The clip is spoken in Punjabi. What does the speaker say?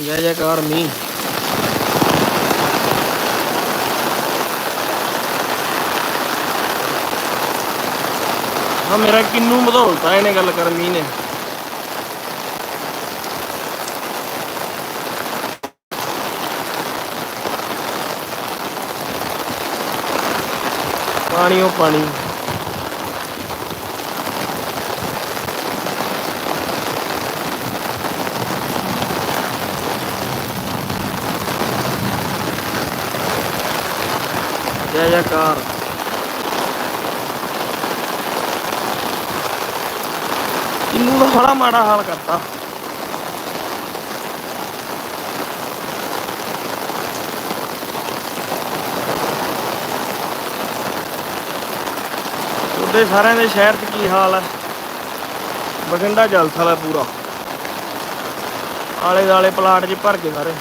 ਜੈ ਜੈਕਾਰ ਮੀਂਹ ਹਾਂ ਮੇਰਾ ਕਿੰਨੂ ਬਧੌਲਤਾ ਇਹਨੇ ਗੱਲ ਕਰ ਮੀਂਹ ਨੇ ਪਾਣੀ ਉਹ ਪਾਣੀ। ਜੈ ਜੈਕਾਰ। ਕਿੰਨੂ ਦਾ ਬੜਾ ਮਾੜਾ ਹਾਲ ਕਰਤਾ। ਉਹਦੇ ਸਾਰਿਆਂ ਦੇ ਸ਼ਹਿਰ 'ਚ ਕੀ ਹਾਲ ਹੈ? ਬਠਿੰਡਾ ਜਲਥਲ ਹੈ ਪੂਰਾ। ਆਲੇ ਦਾਲੇ ਪਲਾਟ 'ਚ ਭਰ ਕੇ ਸਾਰੇ।